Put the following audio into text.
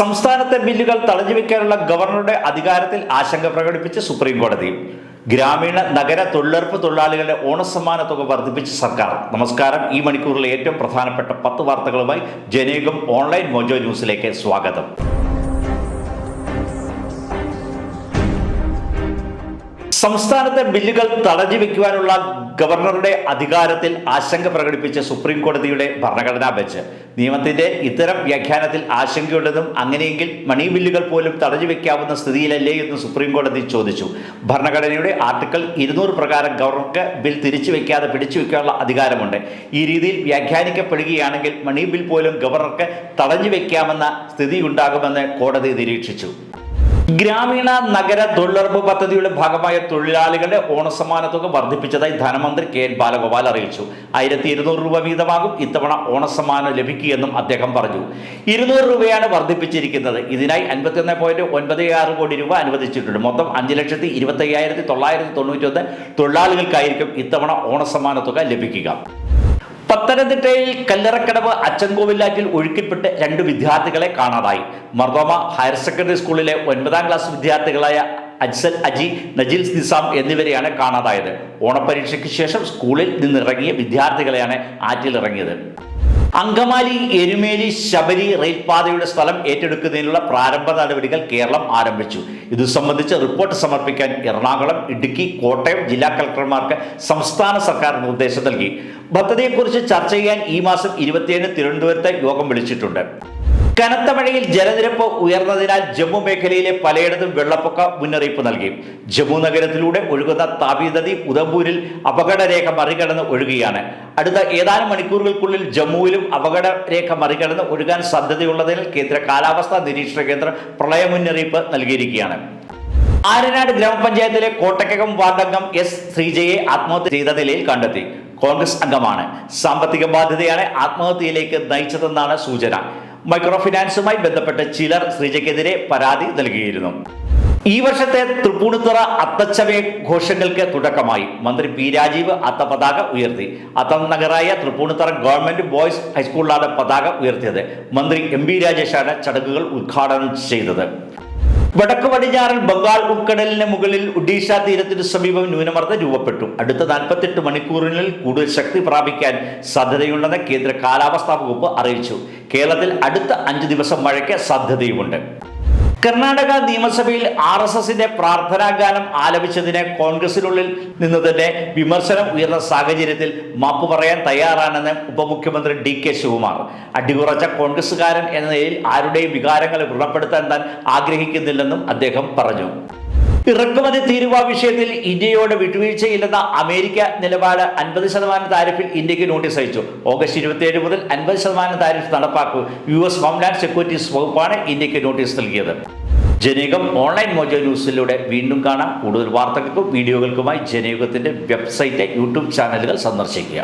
സംസ്ഥാനത്തെ ബില്ലുകൾ തടഞ്ഞുവെക്കാനുള്ള ഗവർണറുടെ അധികാരത്തിൽ ആശങ്ക പ്രകടിപ്പിച്ച് സുപ്രീം കോടതി. ഗ്രാമീണ നഗര തൊഴിലുറപ്പ് തൊഴിലാളികളുടെ ഓണസമ്മാന തുക വർദ്ധിപ്പിച്ച് സർക്കാർ. നമസ്കാരം. ഈ മണിക്കൂറിലെ ഏറ്റവും പ്രധാനപ്പെട്ട പത്ത് വാർത്തകളുമായി ജനേകം ഓൺലൈൻ മോജോ ന്യൂസിലേക്ക് സ്വാഗതം. സംസ്ഥാനത്തെ ബില്ലുകൾ തടഞ്ഞു വെക്കുവാനുള്ള ഗവർണറുടെ അധികാരത്തിൽ ആശങ്ക പ്രകടിപ്പിച്ച സുപ്രീം കോടതിയുടെ ഭരണഘടനാ ബെഞ്ച്. നിയമത്തിന്റെ ഇത്തരം വ്യാഖ്യാനത്തിൽ ആശങ്കയുണ്ടെന്നും അങ്ങനെയെങ്കിൽ മണി ബില്ലുകൾ പോലും തടഞ്ഞു വെക്കാവുന്ന സ്ഥിതിയിലല്ലേ എന്ന് സുപ്രീം കോടതി ചോദിച്ചു. ഭരണഘടനയുടെ ആർട്ടിക്കിൾ ഇരുന്നൂറ് പ്രകാരം ഗവർണർക്ക് ബിൽ തിരിച്ചു വെക്കാതെ പിടിച്ചു വെക്കാനുള്ള അധികാരമുണ്ട്. ഈ രീതിയിൽ വ്യാഖ്യാനിക്കപ്പെടുകയാണെങ്കിൽ മണി ബിൽ പോലും ഗവർണർക്ക് തടഞ്ഞു വെക്കാമെന്ന സ്ഥിതി ഉണ്ടാകുമെന്ന് കോടതി നിരീക്ഷിച്ചു. ഗ്രാമീണ നഗര തൊഴിലുറപ്പ് പദ്ധതിയുടെ ഭാഗമായ തൊഴിലാളികളുടെ ഓണസമ്മാന തുക വർദ്ധിപ്പിച്ചതായി ധനമന്ത്രി കെ എൻ ബാലഗോപാൽ അറിയിച്ചു. ആയിരത്തി ഇരുന്നൂറ് രൂപ വീതമാകും ഇത്തവണ ഓണസമ്മാനം ലഭിക്കുകയെന്നും അദ്ദേഹം പറഞ്ഞു. ഇരുന്നൂറ് രൂപയാണ് വർദ്ധിപ്പിച്ചിരിക്കുന്നത്. ഇതിനായി അൻപത്തിയൊന്ന് പോയിന്റ് ഒൻപത് ആറ് കോടി രൂപ അനുവദിച്ചിട്ടുണ്ട്. മൊത്തം അഞ്ച് ലക്ഷത്തി ഇരുപത്തി അയ്യായിരത്തി തൊള്ളായിരത്തി തൊണ്ണൂറ്റി ഒന്ന് തൊഴിലാളികൾക്കായിരിക്കും ഇത്തവണ ഓണസമ്മാന തുക ലഭിക്കുക. പത്തനംതിട്ടയിൽ കല്ലറക്കടവ് അച്ചൻകോവിലാറ്റിൽ ഒഴുക്കിപ്പെട്ട് രണ്ട് വിദ്യാർത്ഥികളെ കാണാതായി. മർദോമ ഹയർ സെക്കൻഡറി സ്കൂളിലെ ഒൻപതാം ക്ലാസ് വിദ്യാർത്ഥികളായ അജ്സൽ അജി നജിൽ നിസാം എന്നിവരെയാണ് കാണാതായത്. ഓണപരീക്ഷയ്ക്ക് ശേഷം സ്കൂളിൽ നിന്നിറങ്ങിയ വിദ്യാർത്ഥികളെയാണ് ആറ്റിലിറങ്ങിയത്. അങ്കമാലി എരുമേലി ശബരി റെയിൽപാതയുടെ സ്ഥലം ഏറ്റെടുക്കുന്നതിനുള്ള പ്രാരംഭ നടപടികൾ കേരളം ആരംഭിച്ചു. ഇത് സംബന്ധിച്ച് റിപ്പോർട്ട് സമർപ്പിക്കാൻ എറണാകുളം ഇടുക്കി കോട്ടയം ജില്ലാ കളക്ടർമാർക്ക് സംസ്ഥാന സർക്കാർ നിർദ്ദേശം നൽകി. പദ്ധതിയെക്കുറിച്ച് ചർച്ച ചെയ്യാൻ ഈ മാസം ഇരുപത്തിയേഴിന് തിരുവനന്തപുരത്തെ യോഗം വിളിച്ചിട്ടുണ്ട്. കനത്ത മഴയിൽ ജലനിരപ്പ് ഉയർന്നതിനാൽ ജമ്മു മേഖലയിലെ പലയിടത്തും വെള്ളപ്പൊക്ക മുന്നറിയിപ്പ് നൽകി. ജമ്മു നഗരത്തിലൂടെ ഒഴുകുന്ന താപി നദി ഉദംപൂരിൽ അപകടരേഖ മറികടന്ന് ഒഴുകുകയാണ് അടുത്ത ഏതാനും മണിക്കൂറുകൾക്കുള്ളിൽ ജമ്മുവിലും അപകടരേഖ മറികടന്ന് ഒഴുകാൻ സാധ്യതയുള്ളതിനാൽ കേന്ദ്ര കാലാവസ്ഥാ നിരീക്ഷണ കേന്ദ്രം പ്രളയ മുന്നറിയിപ്പ് നൽകിയിരിക്കുകയാണ്. ആരനാട് ഗ്രാമപഞ്ചായത്തിലെ കോട്ടക്കകം വാർഡംഗം എസ് ശ്രീജയെ ആത്മഹത്യ ചെയ്ത നിലയിൽ കണ്ടെത്തി. കോൺഗ്രസ് അംഗമാണ്. സാമ്പത്തിക ബാധ്യതയാണ് ആത്മഹത്യയിലേക്ക് നയിച്ചതെന്നാണ് സൂചന. മൈക്രോ ഫിനാൻസുമായി ബന്ധപ്പെട്ട് ചിലർ ശ്രീജയ്ക്കെതിരെ പരാതി നൽകിയിരുന്നു. ഈ വർഷത്തെ തൃപ്പൂണിത്തുറ അത്തച്ചവേ ഘോഷങ്ങൾക്ക് തുടക്കമായി. മന്ത്രി പി രാജീവ് അത്ത പതാക ഉയർത്തി. അത്തം നഗറായ തൃപ്പൂണിത്തുറ ഗവൺമെന്റ് ബോയ്സ് ഹൈസ്കൂളിലാണ് പതാക ഉയർത്തിയത്. മന്ത്രി എം ബി രാജേഷാണ് ചടങ്ങുകൾ ഉദ്ഘാടനം ചെയ്തത്. വടക്ക് പടിഞ്ഞാറൻ ബംഗാൾ ഉൾക്കടലിന് മുകളിൽ ഒഡീഷ തീരത്തിന് സമീപം ന്യൂനമർദ്ദം രൂപപ്പെട്ടു. അടുത്ത നാൽപ്പത്തെട്ട് മണിക്കൂറിനുള്ളിൽ കൂടുതൽ ശക്തി പ്രാപിക്കാൻ സാധ്യതയുണ്ടെന്ന് കേന്ദ്ര കാലാവസ്ഥാ വകുപ്പ് അറിയിച്ചു. കേരളത്തിൽ അടുത്ത അഞ്ച് ദിവസം മഴയ്ക്ക് സാധ്യതയുമുണ്ട്. കർണാടക നിയമസഭയിൽ ആർ എസ് എസിന്റെ പ്രാർത്ഥനാ ഗാനം ആലപിച്ചതിന് കോൺഗ്രസിനുള്ളിൽ നിന്ന് തന്നെ വിമർശനം ഉയർന്ന സാഹചര്യത്തിൽ മാപ്പ് പറയാൻ തയ്യാറാണെന്ന് ഉപമുഖ്യമന്ത്രി ഡി കെ ശിവകുമാർ. അടികുറച്ച കോൺഗ്രസുകാരൻ എന്ന നിലയിൽ ആരുടെയും വികാരങ്ങൾ വ്രണപ്പെടുത്താൻ താൻ ആഗ്രഹിക്കുന്നില്ലെന്നും അദ്ദേഹം പറഞ്ഞു. ഇറക്കുമതി തീരുവ വിഷയത്തിൽ ഇന്ത്യയോട് വിട്ടുവീഴ്ചയില്ലെന്ന അമേരിക്ക നിലപാട് അൻപത് ശതമാനം താരിഫിൽ ഇന്ത്യയ്ക്ക് നോട്ടീസ് അയച്ചു. ഓഗസ്റ്റ് ഇരുപത്തിയേഴ് മുതൽ അൻപത് ശതമാനം താരിഫ് നടപ്പാക്കൂ. യു എസ് ഹോംലാൻഡ് സെക്യൂരിറ്റീസ് വകുപ്പാണ് ഇന്ത്യയ്ക്ക് നോട്ടീസ് നൽകിയത്. ജനയുഗം ഓൺലൈൻ മോജോ ന്യൂസിലൂടെ വീണ്ടും കാണാം. കൂടുതൽ വാർത്തകൾക്കും വീഡിയോകൾക്കുമായി ജനയുഗത്തിന്റെ വെബ്സൈറ്റ് യൂട്യൂബ് ചാനലുകൾ സന്ദർശിക്കുക.